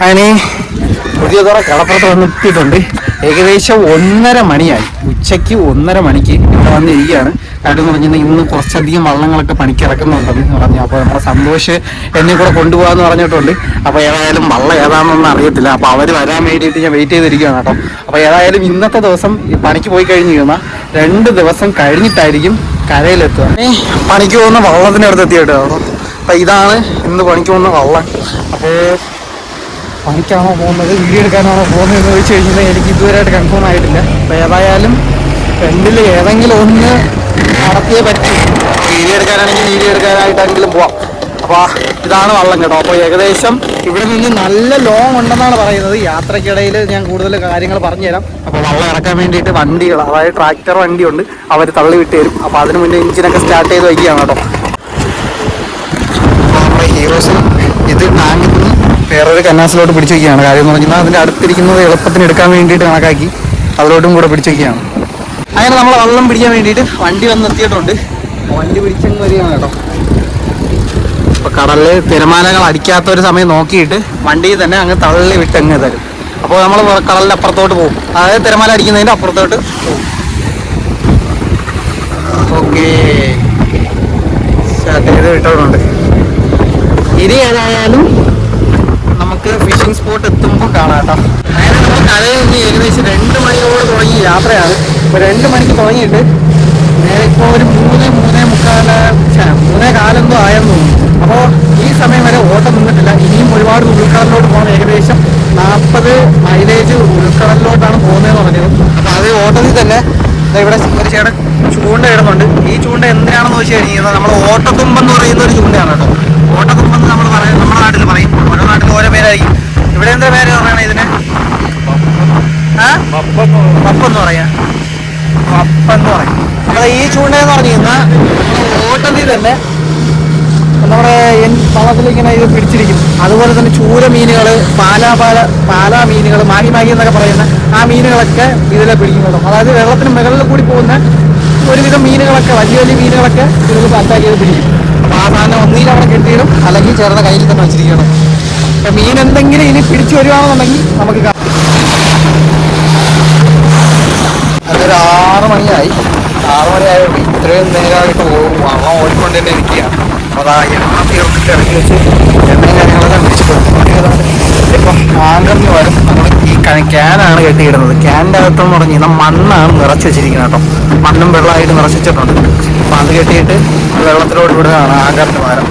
അങ്ങനെ പുതിയതോടെ കടപ്പുറത്ത് വന്നെത്തിയിട്ടുണ്ട് ഏകദേശം ഒന്നര മണിയായി. ഉച്ചയ്ക്ക് ഒന്നര മണിക്ക് ഇവിടെ വന്നിരിക്കുകയാണ്. കാര്യം എന്ന് പറഞ്ഞിട്ടുണ്ടെങ്കിൽ ഇന്ന് കുറച്ചധികം വള്ളങ്ങളൊക്കെ പണിക്കിറക്കുന്നുണ്ടെന്ന് പറഞ്ഞു. അപ്പോൾ നമ്മുടെ സന്തോഷ് എന്നെ കൂടെ കൊണ്ടുപോകാമെന്ന് പറഞ്ഞിട്ടുണ്ട്. അപ്പോൾ ഏതായാലും വള്ളം ഏതാണെന്നൊന്നും അറിയത്തില്ല. അപ്പോൾ അവർ വരാൻ വേണ്ടിയിട്ട് ഞാൻ വെയിറ്റ് ചെയ്തിരിക്കുകയാണ് കേട്ടോ. അപ്പോൾ ഏതായാലും ഇന്നത്തെ ദിവസം പണിക്ക് പോയി കഴിഞ്ഞ് കഴിഞ്ഞാൽ രണ്ട് ദിവസം കഴിഞ്ഞിട്ടായിരിക്കും കരയിലെത്തുക. പണിക്ക് പോകുന്ന വള്ളത്തിന്റെ അടുത്ത് എത്തി കേട്ടോ അപ്പോൾ ഇതാണ് ഇന്ന് പണിക്ക് പോകുന്ന വള്ളം. അപ്പോൾ പണിക്കാണോ പോകുന്നത്? വീഡിയോ എടുക്കാനാണോ പോകുന്നത് എന്ന് ചോദിച്ചു കഴിഞ്ഞാൽ എനിക്ക് ഇതുവരെയായിട്ട് കൺഫേം ആയിട്ടില്ല. അപ്പോൾ ഏതായാലും രണ്ടിൽ ഏതെങ്കിലും ഒന്ന് നടത്തിയേ പറ്റി. വീഡിയോ എടുക്കാനാണെങ്കിൽ വീഡിയോ എടുക്കാനായിട്ടെങ്കിലും പോവാം. അപ്പോൾ ഇതാണ് വള്ളം കേട്ടോ. അപ്പോൾ ഏകദേശം ഇവിടെ നിന്ന് നല്ല ലോങ് ഉണ്ടെന്നാണ് പറയുന്നത്. യാത്രക്കിടയിൽ ഞാൻ കൂടുതൽ കാര്യങ്ങൾ പറഞ്ഞുതരാം. അപ്പോൾ വള്ളം ഇറക്കാൻ വേണ്ടിയിട്ട് വണ്ടികൾ അതായത് ട്രാക്ടർ വണ്ടിയുണ്ട്. അവർ തള്ളി വിട്ട് തരും. അപ്പോൾ അതിന് മുന്നേ എഞ്ചിനൊക്കെ സ്റ്റാർട്ട് ചെയ്ത് വയ്ക്കുകയാണ് കേട്ടോ. നമ്മുടെ ഹീറോസിന് ഇത് ടാങ്കിൽ നിന്ന് വേറൊരു കന്നാസിലോട്ട് പിടിച്ചു വയ്ക്കുകയാണ് കാര്യം എന്ന് പറഞ്ഞാൽ അതിന്റെ അടുത്തിരിക്കുന്നത് എളുപ്പത്തിന് എടുക്കാൻ വേണ്ടിയിട്ട് കണക്കാക്കി അതിലോട്ടും കൂടെ പിടിച്ചു വയ്ക്കുകയാണ് അങ്ങനെ നമ്മൾ വെള്ളം പിടിക്കാൻ വേണ്ടിയിട്ട് വണ്ടി വന്ന് എത്തിയിട്ടുണ്ട് വണ്ടി പിടിച്ചങ്ങ് വരികയാണ് കേട്ടോ. അപ്പോൾ കടലിൽ തിരമാലകൾ അടിക്കാത്ത ഒരു സമയം നോക്കിയിട്ട് വണ്ടിയിൽ തന്നെ അങ്ങ് തള്ളി വിട്ടങ്ങ് തരും. അപ്പോൾ നമ്മൾ കടലിന്റെ അപ്പുറത്തോട്ട് പോകും. അതായത് തിരമാല അടിക്കുന്നതിന്റെ അപ്പുറത്തോട്ട് പോകും. ഓക്കേ. ചെയ്ത് വിട്ടിട്ടുണ്ട് ഇനി ഏതായാലും ഫിഷിംഗ് സ്പോട്ട് എത്തുമ്പോൾ കാണാം കേട്ടോ അങ്ങനെ നമ്മൾ കരയിൽ നിന്ന് ഏകദേശം രണ്ട് മണിയോട് തുടങ്ങി യാത്രയാണ്. ഇപ്പോൾ രണ്ട് മണിക്ക് തുടങ്ങിയിട്ട് നേരെ ഇപ്പോൾ ഒരു മൂന്ന് മൂന്നേ മുക്കാല മൂന്നേ കാലെന്തോ ആയെന്ന് തോന്നുന്നു. അപ്പോൾ ഈ സമയം വരെ ഓട്ടം നിന്നിട്ടില്ല. ഇനിയും ഒരുപാട് ഉൾക്കടലിലോട്ട് പോകണം. ഏകദേശം നാൽപ്പത് മൈലേജ് ഉൾക്കടലിലോട്ടാണ് പോകുന്നതെന്ന് പറഞ്ഞത്. അപ്പോൾ അത് ഓട്ടത്തിൽ തന്നെ ഇവിടെ ഒരു ചേട്ടൻ ചൂണ്ട ഇടുന്നുണ്ട്. ഈ ചൂണ്ട എന്തിനാണെന്ന് വെച്ച് കഴിഞ്ഞാൽ നമ്മൾ ഓട്ടത്തുമ്പെന്ന് പറയുന്ന ഒരു ചൂണ്ടയാണ് കേട്ടോ. ഓട്ടത്തുമ്പെന്ന് നമ്മൾ പറയും നമ്മുടെ നാട്ടിൽ പറയും. ഓരോ നാട്ടിൽ ഓരോ പേരായിരിക്കും. ഇവിടെ എന്താ പേര് പറയണ ഇതിന്? പപ്പെന്ന് പറയാ. പപ്പെന്ന് പറയാം. നമ്മളെ ഈ ചൂണ്ടെന്ന് പറഞ്ഞിരുന്ന ഓട്ടത്തിൽ തന്നെ നമ്മുടെ എൻ- വള്ളത്തിൽ ഇത് പിടിച്ചിരിക്കും. അതുപോലെ തന്നെ ചൂര മീനുകൾ പാലാ പാല പാലാ മീനുകൾ മാഗി മാഗി എന്നൊക്കെ പറയുന്ന ആ മീനുകളൊക്കെ ഇതിലെ പിടിക്കും കേട്ടോ അതായത് വെള്ളത്തിന് മുകളിൽ കൂടി പോകുന്ന ഒരുവിധം മീനുകളൊക്കെ വലിയ വലിയ മീനുകളൊക്കെ ഇതിൽ അറ്റാക്ക് ചെയ്ത് പിടിക്കും. ആ സാധനം ഒന്നിയിൽ അവിടെ കെട്ടിയിടും അല്ലെങ്കിൽ ചേർന്ന കയ്യിൽ തന്നെ വെച്ചിരിക്കണം അപ്പം മീൻ എന്തെങ്കിലും ഇനി പിടിച്ചു വരുവാണെന്നുണ്ടെങ്കിൽ നമുക്ക് അതൊരു ആറ് മണിയായി. ആറ് മണിയായപ്പോൾ ഇത്രയും നേരമായിട്ട് പോകും. വള്ളം ഓടിക്കൊണ്ട് തന്നെ ഇരിക്കുകയാണ് അതാ എണ്ണ തീർന്നിട്ട് ഇറങ്ങി വെച്ച് എണ്ണയും കാര്യങ്ങളെല്ലാം പിടിച്ചിട്ടുണ്ട് ഇപ്പം ആങ്കറിന് വരും നമ്മൾ ഈ ക്യാനാണ് കെട്ടിയിടുന്നത്. ക്യാനിന്റെ അകത്തെന്ന് പറഞ്ഞു കഴിഞ്ഞാൽ മണ്ണാണ് നിറച്ച് വെച്ചിരിക്കുന്നത് കേട്ടോ. മണ്ണും വെള്ളമായിട്ട് നിറച്ചിട്ടുണ്ട് അപ്പം അത് കെട്ടിയിട്ട് വെള്ളത്തിലോട്ട് വിടുകയാണ് ആങ്കറിന് പകരം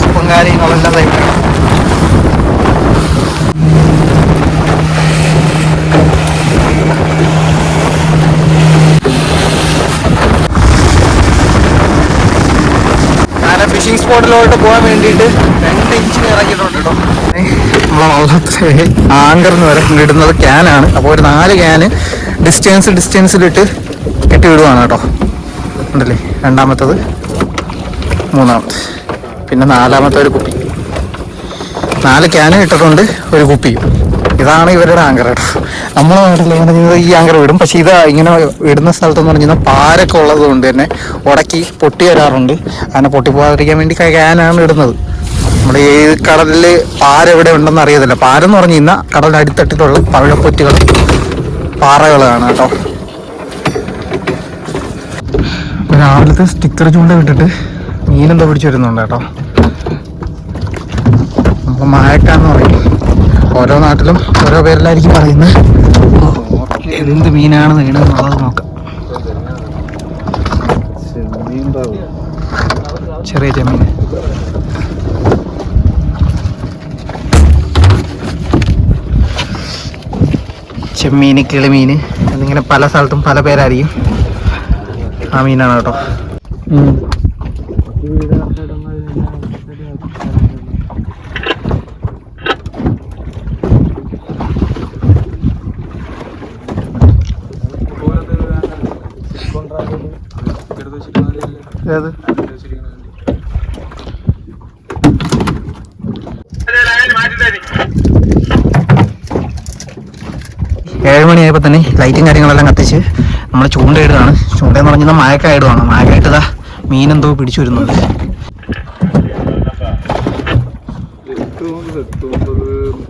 സുഖം കാര്യങ്ങളെല്ലാം തയ്ക്കണം അങ്ങനെ ഫിഷിംഗ് സ്പോട്ടിലോട്ട് പോകാൻ വേണ്ടിയിട്ട് രണ്ട് ഇഞ്ചിന് ഇറക്കിയിട്ടുണ്ട് കേട്ടോ. നമ്മളെ വള്ളത്തിലെ എന്ന് വരെ ഇടുന്നത് ക്യാനാണ് അപ്പോൾ ഒരു നാല് ക്യാന് ഡിസ്റ്റൻസ് ഡിസ്റ്റൻസിലിട്ട് കെട്ടി വിടുവാണ് കേട്ടോ. ഉണ്ടല്ലേ? രണ്ടാമത്തത് മൂന്നാമത് പിന്നെ നാലാമത്തെ ഒരു കുപ്പി. നാല് ക്യാന് ഇട്ടിട്ടുണ്ട് ഒരു കുപ്പിയും ഇതാണ് ഇവരുടെ ആങ്കർ കേട്ടോ. നമ്മളെ നാട്ടിൽ എന്ന് ചെയ്യുന്നത് ഈ ആങ്കർ വിടും. പക്ഷെ ഇത് ഇങ്ങനെ ഇടുന്ന സ്ഥലത്തെന്ന് പറഞ്ഞാൽ പാരൊക്കെ ഉള്ളത് കൊണ്ട് തന്നെ ഉടക്കി പൊട്ടി വരാറുണ്ട്. അങ്ങനെ പൊട്ടിപ്പോകാതിരിക്കാൻ വേണ്ടി ക്യാനാണ് ഇടുന്നത്. നമ്മുടെ ഈ കടലിൽ പാര എവിടെ ഉണ്ടെന്ന് അറിയത്തില്ല. പാരെന്ന് പറഞ്ഞു കഴിഞ്ഞാൽ കടലിന്റെ അടിത്തട്ടിലുള്ള പവിഴപ്പൊറ്റുകളും പാറകളാണ് കേട്ടോ. രാവിലത്തെ സ്റ്റിക്കർ ചൂണ്ട വിട്ടിട്ട് മീനെന്തോ പിടിച്ചു വരുന്നുണ്ട് കേട്ടോ. നമ്മൾ മായക്കാന്ന് പറയും ഓരോ നാട്ടിലും ഓരോ പേരിലായിരിക്കും പറയുന്നത്. എന്ത് മീനാണ് വീണെന്നുള്ളത് നോക്കാം. ചെറിയ ചെമ്മീൻ. ചെമ്മീൻ കിളിമീൻ എന്നിങ്ങനെ പല സ്ഥലത്തും പല പേരായിരിക്കും ആ മീനാണ് കേട്ടോ. ഏത്? ഏഴ് മണിയായപ്പോൾ തന്നെ ലൈറ്റും കാര്യങ്ങളെല്ലാം കത്തിച്ച് നമ്മൾ ചൂണ്ടയിടുകയാണ്. ചൂണ്ട എന്ന് പറഞ്ഞാൽ മഴക്കായിടുകയാണ് മഴക്കായിട്ടതാ മീനെന്തോ പിടിച്ചു വരുന്നുണ്ട്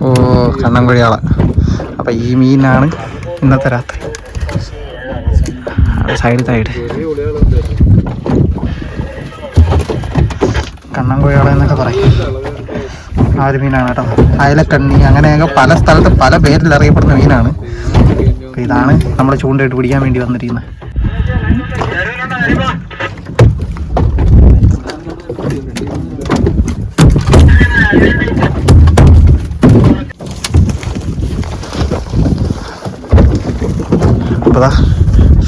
ഓ കണ്ണൻകുഴിയാളെ. അപ്പൊ ഈ മീനാണ് ഇന്നത്തെ രാത്രി. സൈഡ് സൈഡ് കണ്ണൻകുഴിയാള എന്നൊക്കെ പറയും. ആ ഒരു മീനാണ് കേട്ടോ? അയലക്കണ്ണി. അങ്ങനെയൊക്കെ പല സ്ഥലത്ത് പല പേരിൽ അറിയപ്പെടുന്ന മീനാണ്. അപ്പൊ ഇതാണ് നമ്മൾ ചൂണ്ടയിട്ട് പിടിക്കാൻ വേണ്ടി വന്നിരിക്കുന്നത്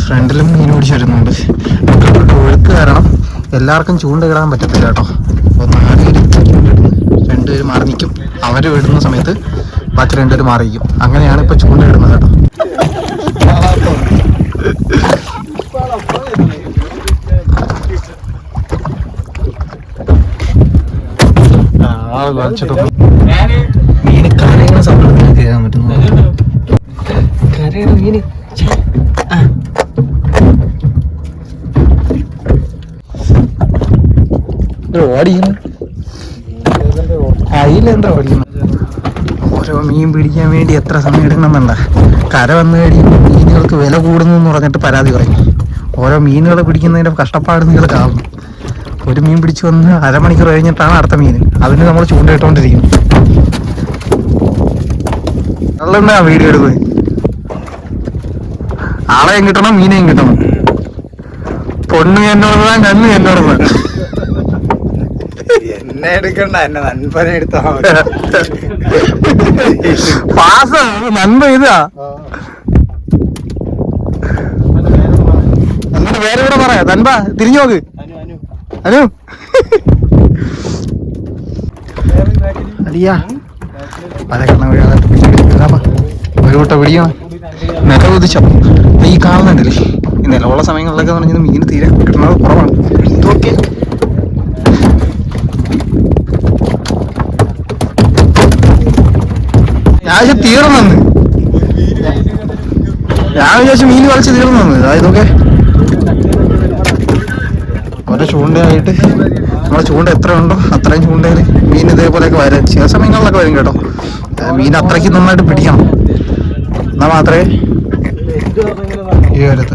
ഫ്രണ്ടിലും മീൻ പിടിച്ച് വരുന്നുണ്ട്. ഒഴുക്ക് കാരണം എല്ലാവർക്കും ചൂണ്ടയിടാൻ പറ്റത്തില്ല കേട്ടോ അപ്പോൾ നാല് പേര് ചൂണ്ടയിടുന്നു രണ്ടുപേര് മാറി നിൽക്കും അവർ ഇടുന്ന സമയത്ത് ബാക്കി രണ്ടുപേർ മാറി നിൽക്കും അങ്ങനെയാണ് ഇപ്പോൾ ചൂണ്ടയിടുന്നത് കേട്ടോ. മീന് കരയുന്ന സൗണ്ട് കേൾക്കാൻ പറ്റുന്നു. കരയണ മീന്. ഓടിക്കുന്നു ഓരോ മീൻ പിടിക്കാൻ വേണ്ടി എത്ര സമയം എടുക്കണമെന്നുണ്ട കര വന്നു കഴിയുമ്പോൾ മീനുകൾക്ക് വില കൂടുന്നു എന്ന് പറഞ്ഞിട്ട് പരാതി പറയും ഓരോ മീനുകളെ പിടിക്കുന്നതിന്റെ കഷ്ടപ്പാട് നിങ്ങൾ കാണും ഒരു മീൻ പിടിച്ചു വന്ന് അരമണിക്കൂർ കഴിഞ്ഞിട്ടാണ് അടുത്ത മീൻ. അതിന് നമ്മൾ ചൂണ്ടയിട്ടോണ്ടിരിക്കും നല്ല വീഡിയോ എടുക്കുന്നത്? ആളെയും കിട്ടണം മീനെയും കിട്ടണം. പൊണ്ണു എന്നോട് കണ്ണു എന്നോട് എന്നെ എടുക്കണ്ട എന്നെ നൻപനെ എടുത്താ പാസ നന്മ ഇതാ. എന്നിട്ട് വേറെ ഇവിടെ പറയാ നൻപ തിരിഞ്ഞു നോക്ക്. അനു അടിയാ പല കണ്ണ ഒരു കൂട്ട പിടിക്കണം നില കുതിച്ചോ? ഈ കാണുന്നുണ്ടല്ലേ? ഈ നിലവുള്ള സമയങ്ങളിലൊക്കെ പറഞ്ഞത് മീൻ തീരെ കിട്ടുന്നത് കുറവാണ്. ഇതൊക്കെ ഞാൻ തീർന്നു ഞാൻ വിചാരിച്ചു മീൻ കളിച്ച് തീർന്നെന്ന്. അതായതൊക്കെ ഓരോ ചൂണ്ടയായിട്ട്. നമ്മുടെ ചൂണ്ട എത്ര ഉണ്ടോ അത്രയും ചൂണ്ടയിൽ മീൻ ഇതേപോലെയൊക്കെ വരും. ചില സമയങ്ങളിലൊക്കെ വരും കേട്ടോ. മീൻ അത്രയ്ക്ക് നന്നായിട്ട് പിടിക്കണം. എന്നാൽ മാത്രമേ ഈ വരത്ത്.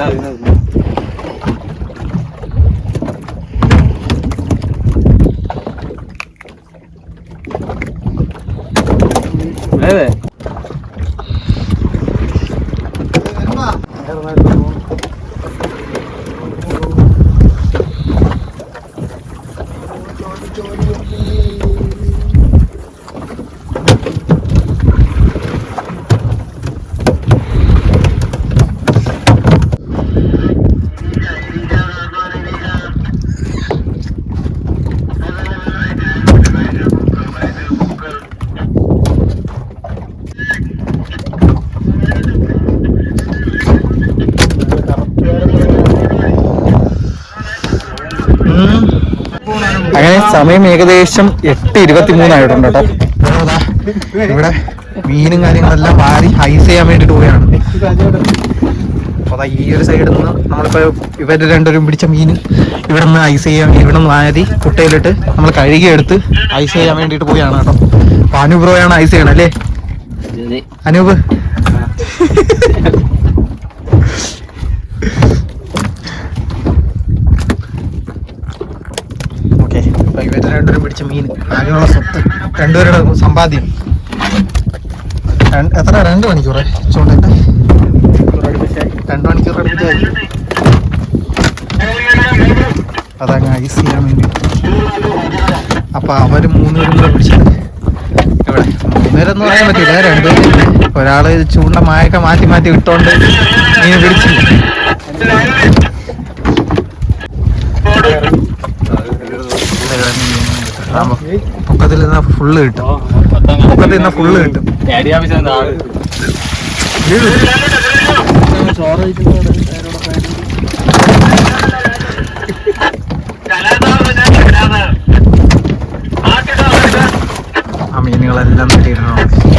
Graças a സമയം ഏകദേശം എട്ട് ഇരുപത്തി മൂന്നായിട്ടുണ്ട് കേട്ടോ. ഇവിടെ മീനും കാര്യങ്ങളെല്ലാം വാരി ഐസ് ചെയ്യാൻ വേണ്ടിട്ട് പോവുകയാണ്. അപ്പൊ ഈ ഒരു സൈഡിൽ നിന്ന് നമ്മളിപ്പോ ഇവർ രണ്ടുപേരും പിടിച്ച മീൻ ഇവിടെ നിന്ന് ഐസ് ചെയ്യാൻ ഇവിടെ നിന്ന് വാരി കുട്ടയിലിട്ട് നമ്മൾ കഴുകിയെടുത്ത് ഐസ് ചെയ്യാൻ വേണ്ടിട്ട് പോയാണ് കേട്ടോ. അപ്പൊ അനൂപ് ബ്രോയാണ് ഐസ് ചെയ്യണം അല്ലേ? അനൂപ് ഓക്കെ അപ്പൊ ഇവർ രണ്ടുപേരും പിടിച്ച മീൻ. ആകെയുള്ള സ്വത്ത്. രണ്ടുപേരുടെ സമ്പാദ്യം. എത്ര? രണ്ട് മണിക്കൂറേ ചൂണ്ടിട്ട് രണ്ട് മണിക്കൂർ അടുപ്പിച്ചായി അതങ്ങ് ഐസ് ചെയ്യാൻ വേണ്ടി. അപ്പൊ അവർ മൂന്നുപേരും കൂടെ പിടിച്ചത് ഇവിടെ മൂന്നുപേരെന്ന് പറയാൻ പറ്റില്ല. രണ്ടുപേരും ഒരാൾ ചൂണ്ട മായൊക്കെ മാറ്റി മാറ്റി ഇട്ടോണ്ട് മീൻ പിടിച്ചില്ല? പൊക്കത്തിൽ നിന്ന് ഫുള്ള് കിട്ടും. പൊക്കത്തിൽ നിന്ന് ഫുള്ള് കിട്ടും. ആ മീനുകളെല്ലാം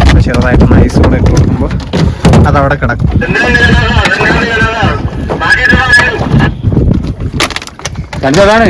അപ്പൊ ചെറുതായിട്ട് നൈസ് കൂടെ ഇട്ട് കൊടുക്കുമ്പോൾ അതവിടെ കിടക്കും. രണ്ടതാണ്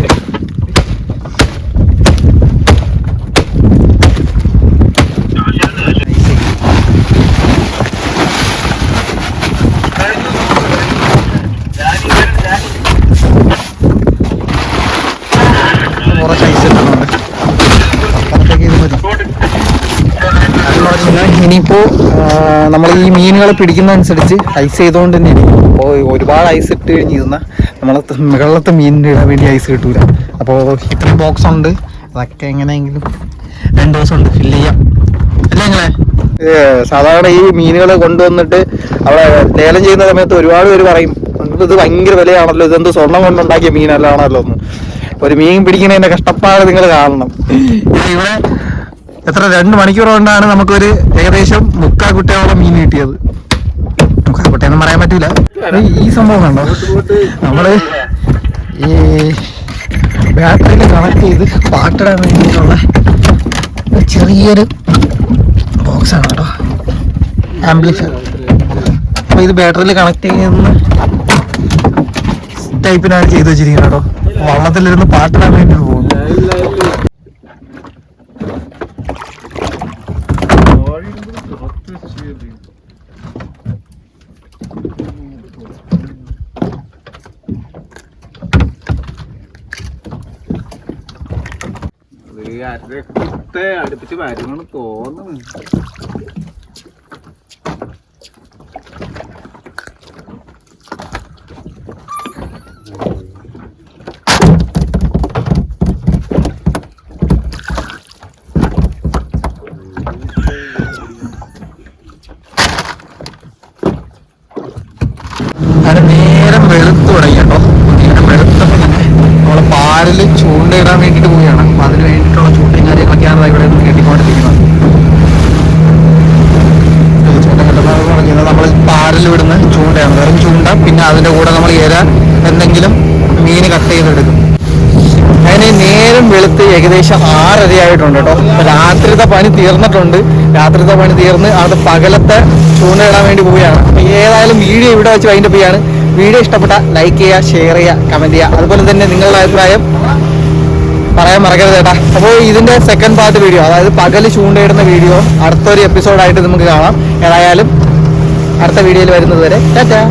ഇനിയിപ്പോ നമ്മൾ ഈ മീനുകളെ പിടിക്കുന്നതനുസരിച്ച് ഐസ് ചെയ്തുകൊണ്ട് തന്നെ ഇരിക്കും. അപ്പോൾ ഒരുപാട് ഐസ് ഇട്ട് കഴിഞ്ഞിരുന്ന നമ്മളെ മുകളിലത്തെ മീനിന് ഇടാൻ വേണ്ടി ഐസ് കിട്ടൂല. അപ്പോൾ ഇത്രയും ബോക്സ് ഉണ്ട്. അതൊക്കെ എങ്ങനെയെങ്കിലും രണ്ട് ദിവസം ഉണ്ട് ഫില്ല് ചെയ്യാം. അല്ലേ നിങ്ങളെ? സാധാരണ ഈ മീനുകൾ കൊണ്ടുവന്നിട്ട് അവിടെ ലേലം ചെയ്യുന്ന സമയത്ത് ഒരുപാട് പേര് പറയും ഇത് ഭയങ്കര വിലയാണല്ലോ. ഇതെന്ത് സ്വർണം കൊണ്ടുണ്ടാക്കിയ മീനല്ലാണല്ലോ. ഒന്ന് ഒരു മീൻ പിടിക്കുന്നതിന്റെ കഷ്ടപ്പാട് നിങ്ങൾ കാണണം. ഇവിടെ എത്ര രണ്ട് മണിക്കൂർ കൊണ്ടാണ് നമുക്കൊരു ഏകദേശം മുക്കാ കുട്ടിയോളം മീൻ കിട്ടിയത്. മുക്കാ കുട്ടിയെന്ന് പറയാൻ പറ്റൂല. ഈ- സംഭവം കണ്ടോ? നമ്മൾ ഈ ബാറ്ററിയിൽ കണക്ട് ചെയ്ത് പാട്ടിടാൻ വേണ്ടിയിട്ടുള്ള ചെറിയൊരു ബോക്സ് ആണ് കേട്ടോ. ആംപ്ലിഫയർ അപ്പൊ ഇത് ബാറ്ററിയിൽ കണക്ട് ചെയ്യുന്ന ടൈപ്പിനാണ് ചെയ്ത് വെച്ചിരിക്കുന്നത് കേട്ടോ. വള്ളത്തിലിരുന്ന് പാട്ടിടാൻ വേണ്ടി പോകുന്നു. അടുപ്പിച്ച് വരുമെന്ന് തോന്നുന്നു അങ്ങനെ നേരം വെളുത്തു തുടങ്ങി കേട്ടോ നേരം വെളുത്തപ്പോൾ തന്നെ നമ്മൾ പാലിൽ ചൂണ്ടയിടാൻ വേണ്ടിട്ട് പോവുകയാണ് അപ്പൊ അതിന് വേണ്ടിയിട്ടുള്ള ചൂണ്ടയും കാര്യങ്ങളൊക്കെയാണ് ദാ ഇവിടെ നിന്ന് കെട്ടിക്കൊണ്ടിരിക്കുന്നത് ഇത് ചൂണ്ട കെട്ടുന്നത് പറഞ്ഞത് നമ്മൾ പാലിൽ വിടുന്ന ചൂണ്ടയാണ് വെറും ചൂണ്ട പിന്നെ അതിന്റെ കൂടെ നമ്മൾ ഇര എന്തെങ്കിലും മീൻ കട്ട് ചെയ്തെടുക്കും അങ്ങനെ നേരം വെളുത്ത് ഏകദേശം ആറര ആയിട്ടുണ്ട് കേട്ടോ രാത്രിത്തെ പണി തീർന്നിട്ടുണ്ട്. രാത്രിത്തെ പണി തീർന്ന് അത് പകലത്തെ ചൂണ്ടയിടാൻ വേണ്ടി പോവുകയാണ്. ഏതായാലും വീഡിയോ ഇവിടെ വെച്ച് അതിന്റെ പോയാണ് വീഡിയോ ഇഷ്ടപ്പെട്ട ലൈക്ക് ചെയ്യുക ഷെയർ ചെയ്യുക കമന്റ് ചെയ്യുക. അതുപോലെ തന്നെ നിങ്ങളുടെ അഭിപ്രായം പറയാൻ മറക്കരുത് ചേട്ടാ അപ്പോൾ ഇതിന്റെ സെക്കൻഡ് പാർട്ട് വീഡിയോ അതായത് പകൽ ചൂണ്ടയിടുന്ന വീഡിയോ അടുത്തൊരു എപ്പിസോഡായിട്ട് നമുക്ക് കാണാം. ഏതായാലും അടുത്ത വീഡിയോയിൽ വരുന്നത് വരെ ടാറ്റാ.